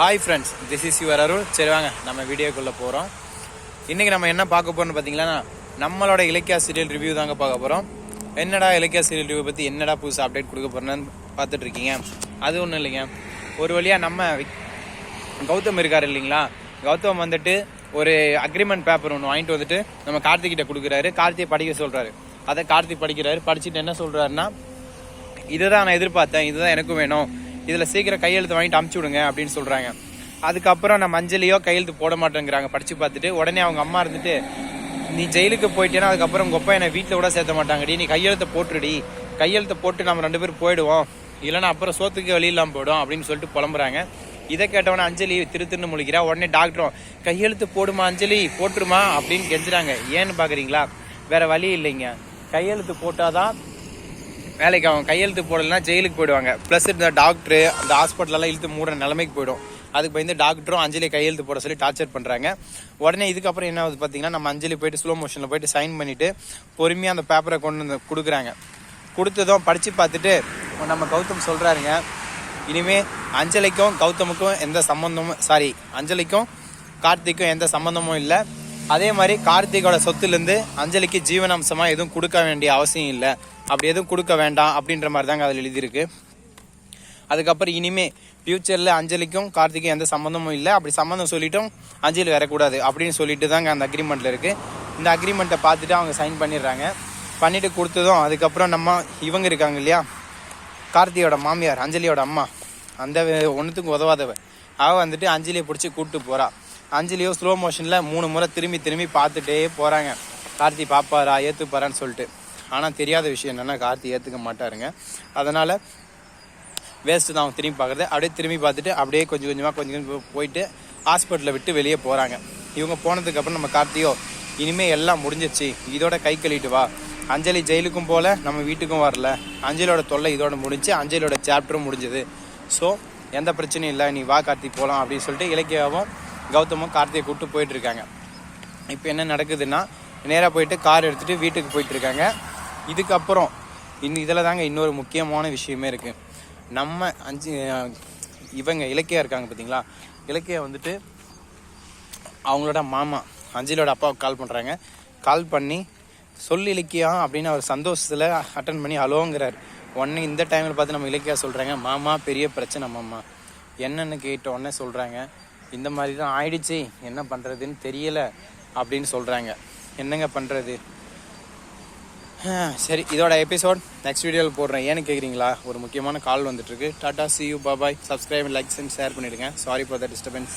Hi friends this is your Arul சரி வாங்க நம்ம வீடியோக்குள்ளே போகிறோம் இன்றைக்கி நம்ம என்ன பார்க்க போகிறோம்னு பார்த்தீங்கன்னா நம்மளோட இலக்கியா சீரியல் ரிவ்யூ தாங்க பார்க்க போகிறோம் என்னடா இலக்கியா சீரியல் ரிவ்யூ பற்றி என்னடா புதுசு அப்டேட் கொடுக்க போகிறேன்னு பார்த்துட்ருக்கீங்க அது ஒன்றும் இல்லைங்க. ஒரு வழியாக நம்ம கௌதம் இருக்கார் இல்லைங்களா? கௌதம் வந்துட்டு ஒரு அக்ரிமெண்ட் பேப்பர் ஒன்று வாங்கிட்டு வந்துட்டு நம்ம கார்த்திகிட்ட கொடுக்குறாரு. கார்த்தியை படிக்க சொல்கிறாரு அதை கார்த்திக் படிக்கிறாரு. படிச்சுட்டு என்ன சொல்கிறாருன்னா இதுதான் நான் எதிர்பார்த்தேன். இதுதான் எனக்கும் வேணும். இதில் சீக்கிரம் கையெழுத்து வாங்கிட்டு அமுச்சு விடுங்க அப்படின்னு சொல்கிறாங்க அதுக்கப்புறம் நம்ம அஞ்சலியோ கையெழுத்து போட மாட்டேங்கிறாங்க படித்து பார்த்துட்டு. உடனே அவங்க அம்மா இருந்துட்டு நீ ஜெயிலுக்கு போயிட்டேன்னா அதுக்கப்புறம் உங்கள் அப்பா என்னை வீட்டில் கூட சேர்த்த மாட்டாங்கடி. நீ கையெழுத்தை போட்டுடி கையெழுத்தை போட்டு நம்ம ரெண்டு பேரும் போயிடுவோம். இல்லைன்னா அப்புறம் சோத்துக்கு வழி இல்லாமல் போயிடும் அப்படின்னு சொல்லிட்டு புலம்புறாங்க. இதை கேட்டவொடனே அஞ்சலி திரு திருன்னு முழிக்கிறா. உடனே டாக்டரும் கையெழுத்து போடுமா அஞ்சலி? போட்டுருமா? அப்படின்னு கெஞ்சுறாங்க. ஏன்னு பார்க்குறீங்களா வேற வழி இல்லைங்க. கையெழுத்து போட்டாதான் வேலைக்கு அவங்க கையெழுத்து போடலைன்னா ஜெயிலுக்கு போயிடுவாங்க. ப்ளஸ் இந்த டாக்டரு அந்த ஹாஸ்பிட்டலெல்லாம் இழுத்து மூடுற நிலைமைக்கு போயிடும். அதுக்கு பயந்து டாக்டரும் அஞ்சலி கையெழுத்து போட சொல்லி டார்ச்சர் பண்ணுறாங்க உடனே இதுக்கப்புறம் என்ன ஆகுது பார்த்தீங்கன்னா நம்ம அஞ்சலி போயிட்டு ஸ்லோ மோஷனில் போயிட்டு சைன் பண்ணிவிட்டு பொறுமையாக அந்த பேப்பரை கொண்டு வந்து கொடுக்குறாங்க. கொடுத்ததும் படித்து பார்த்துட்டு நம்ம கௌதம் சொல்கிறாருங்க இனிமேல் அஞ்சலிக்கும் கௌதமுக்கும் எந்த சம்மந்தமும் சாரி அஞ்சலிக்கும் கார்த்திக்கும் எந்த சம்மந்தமும் இல்லை. அதே மாதிரி கார்த்திகோட சொத்துலேருந்து அஞ்சலிக்கு ஜீவனாம்சமாக எதுவும் கொடுக்க வேண்டிய அவசியம் இல்லை. அப்படி எதுவும் கொடுக்க வேண்டாம் அப்படின்ற மாதிரி தாங்க அதில் எழுதியிருக்கு. அதுக்கப்புறம் இனிமே ஃப்யூச்சரில் அஞ்சலிக்கும் கார்த்திக்கும் எந்த சம்மந்தமும் இல்லை. அப்படி சம்மந்தம் சொல்லிட்டும் அஞ்சலி வரக்கூடாது அப்படின்னு சொல்லிட்டு தாங்க அந்த அக்ரிமெண்ட்டில் இருக்குது இந்த அக்ரிமெண்ட்டை பார்த்துட்டு அவங்க சைன் பண்ணிடுறாங்க. பண்ணிட்டு கொடுத்ததும் அதுக்கப்புறம் நம்ம இவங்க இருக்காங்க இல்லையா? கார்த்தியோட மாமியார் அஞ்சலியோட அம்மா. அந்த ஒன்றுத்துக்கும் உதவாதவ. அவள் வந்துட்டு அஞ்சலியை பிடிச்சி கூப்பிட்டு போகிறாள் அஞ்சலியோ ஸ்லோ மோஷனில் மூணு முறை திரும்பி திரும்பி பார்த்துட்டே போகிறாங்க கார்த்தி பாப்பாரா ஏற்றுப்பாரான்னு சொல்லிட்டு. ஆனால் தெரியாத விஷயம் என்னென்னா கார்த்தி ஏற்றுக்க மாட்டாருங்க. அதனால் வேஸ்ட்டு தான் அவங்க திரும்பி பார்க்குறது. அப்படியே திரும்பி பார்த்துட்டு அப்படியே கொஞ்சம் கொஞ்சமாக கொஞ்சம் கொஞ்சம் போயிட்டு ஹாஸ்பிட்டலில் விட்டு வெளியே போகிறாங்க இவங்க போனதுக்கப்புறம் நம்ம கார்த்தியோ இனிமேல் எல்லாம் முடிஞ்சிருச்சு. இதோட கை கழுவிட்டு வா. அஞ்சலி ஜெயிலுக்கும் போல் நம்ம வீட்டுக்கும் வரல. அஞ்சலியோட தொல்லை இதோட முடிஞ்சு அஞ்சலியோட சாப்டரும் முடிஞ்சது. ஸோ எந்த பிரச்சனையும் இல்லை. நீ வா கார்த்தி போகலாம் அப்படின்னு சொல்லிட்டு இலக்கியாவும் கௌதமும் கார்த்தியை கூப்பிட்டு போயிட்டுருக்காங்க. இப்போ என்ன நடக்குதுன்னா நேராக போயிட்டு கார் எடுத்துகிட்டு வீட்டுக்கு போயிட்டுருக்காங்க. இதுக்கப்புறம் இன் இதில் தாங்க இன்னொரு முக்கியமான விஷயமே இருக்குது நம்ம அஞ்சு இவங்க இலக்கியா இருக்காங்க பார்த்தீங்களா இலக்கியா வந்துட்டு அவங்களோட மாமா அஞ்சலியோட அப்பாவுக்கு கால் பண்ணுறாங்க கால் பண்ணி சொல் இலக்கியா அப்படின்னு அவர் சந்தோஷத்தில் அட்டன் பண்ணி அலோங்கிறார் உடனே இந்த டைமில் பார்த்து நம்ம இலக்கியா சொல்கிறாங்க மாமா பெரிய பிரச்சனை மாமா. என்னென்னு கேட்ட உடனே சொல்கிறாங்க இந்த மாதிரி தான் ஆயிடுச்சு. என்ன பண்ணுறதுன்னு தெரியல அப்படின்னு சொல்கிறாங்க என்னங்க பண்ணுறது சரி இதோட எபிசோட் நெக்ஸ்ட் வீடியோவில் போடுறேன். ஏன்னு கேட்குறீங்களா ஒரு முக்கியமான கால் வந்துட்டுருக்கு tata see you bye bye subscribe likes and share பண்ணிவிடுங்க சாரி ஃபார் த டிஸ்டர்பன்ஸ்